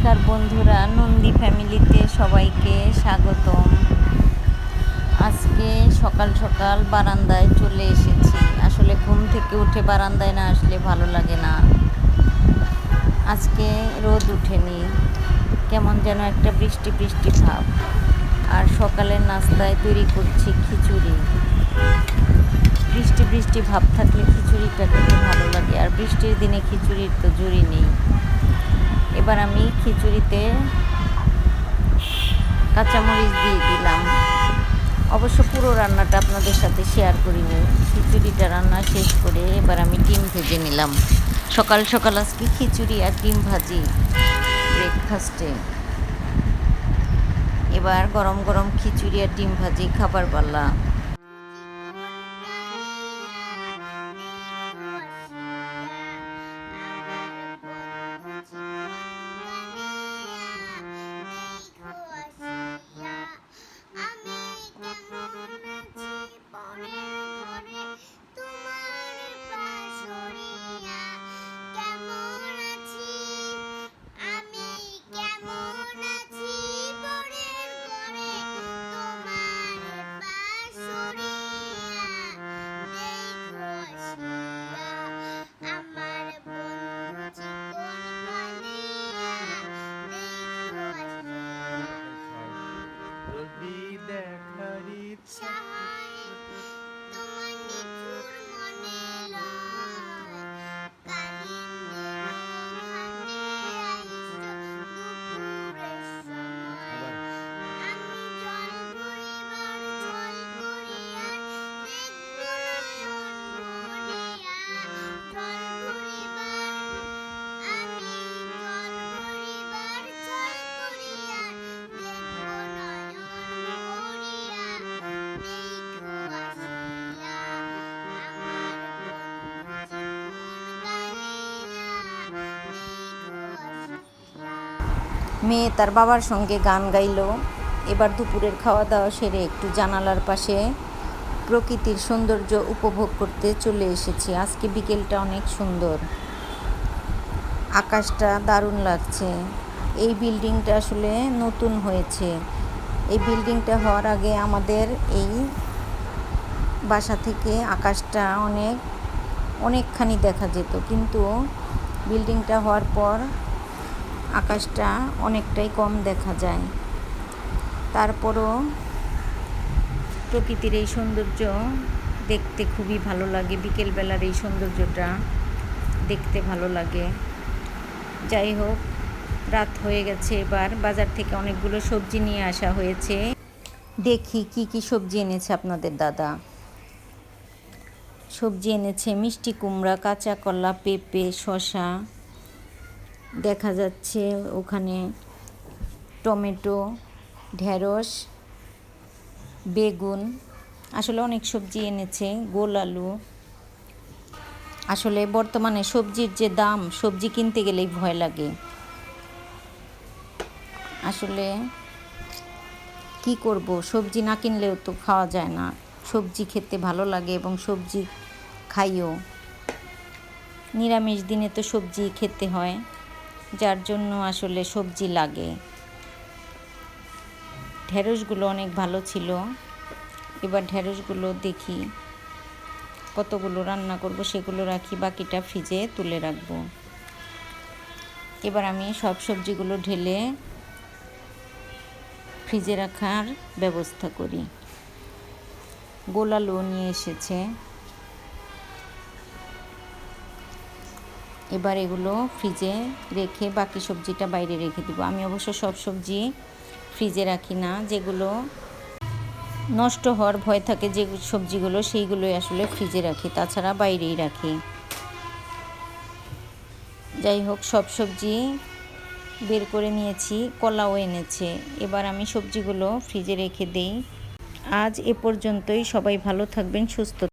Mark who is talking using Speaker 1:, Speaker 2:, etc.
Speaker 1: নমস্কার বন্ধুরা, নন্দী ফ্যামিলিতে সবাইকে স্বাগতম। আজকে সকাল সকাল বারান্দায় চলে এসেছি। আসলে ঘুম থেকে উঠে বারান্দায় না আসলে ভালো লাগে না। আজকে রোদ উঠেনি। কেমন যেন একটা বৃষ্টি বৃষ্টি ভাব। আর সকালের নাস্তায় তৈরি করছি খিচুড়ি। বৃষ্টি বৃষ্টি ভাব থাকলে খিচুড়িটা খেতে ভালো লাগে। আর বৃষ্টির দিনে খিচুড়ির তো জুড়ি নেই। এবার আমি খিচুড়িতে কাঁচামরিচ দিয়ে দিলাম। অবশ্য পুরো রান্নাটা আপনাদের সাথে শেয়ার করিনি। খিচুড়িটা রান্না শেষ করে এবার আমি ডিম ভেজে নিলাম। সকাল সকাল আজকে খিচুড়ি আর ডিম ভাজি ব্রেকফাস্টে এবার গরম গরম খিচুড়ি আর ডিম ভাজি খাবার পাল্লা মেয়ে তার বাবার সঙ্গে গান গাইলো। এবার দুপুরের খাওয়া দাওয়া সেরে একটু জানালার পাশে প্রকৃতির সৌন্দর্য উপভোগ করতে চলে এসেছি। আজকে বিকেলটা অনেক সুন্দর। আকাশটা দারুণ লাগছে। এই বিল্ডিংটা আসলে নতুন হয়েছে। এই বিল্ডিংটা হওয়ার আগে আমাদের এই বাসা থেকে আকাশটা অনেক, অনেকখানি দেখা যেত। কিন্তু বিল্ডিংটা হওয়ার পর আকাশটা অনেকটাই কম দেখা যায়। তারপরও প্রকৃতির এই সৌন্দর্য দেখতে খুবই ভালো লাগে। বিকেলবেলার এই সৌন্দর্যটা দেখতে ভালো লাগে। যাই হোক, রাত হয়ে গেছে এবার। বাজার থেকে অনেকগুলো সবজি নিয়ে আসা হয়েছে। দেখি কি কি সবজি এনেছে আপনাদের দাদা। সবজি এনেছে মিষ্টি কুমড়া, কাঁচা কলা, পেঁপে, শসা। দেখা যাচ্ছে ওখানে টমেটো, ঢেঁড়স, বেগুন, আসলে অনেক সবজি এনেছে, গোল আলু। আসলে বর্তমানে সবজির যে দাম, সবজি কিনতে গেলেই ভয় লাগে। আসলে কি করব? সবজি না কিনলেও তো খাওয়া যায় না। সবজি খেতে ভালো লাগে এবং সবজি খাইও। নিরামিষ দিনে তো সবজি খেতে হয়। যার জন্য আসলে সবজি লাগে। ঢেঁড়সগুলো অনেক ভালো ছিল। এবার ঢেঁড়সগুলো দেখি, কতগুলো রান্না করব সেগুলো রাখি, বাকিটা ফ্রিজে তুলে রাখব। এবার আমি সব সবজিগুলো ঢেলে ফ্রিজে রাখার ব্যবস্থা করি। গোলালু নিয়ে এসেছে। এবার এগুলো ফ্রিজে রেখে বাকি সবজিটা বাইরে রেখে দিব। আমি অবশ্য সব সবজি ফ্রিজে রাখি না, যেগুলো নষ্ট হওয়ার ভয় থাকে যে সবজিগুলো, সেইগুলোই আসলে ফ্রিজে রাখি। তাছাড়া বাইরেই রাখি। যাই হোক, সব সবজি বের করে নিয়েছি, কলাও এনেছে। এবার আমি সবজিগুলো ফ্রিজে রেখে দিই। আজ এ পর্যন্তই। সবাই ভালো থাকবেন, সুস্থ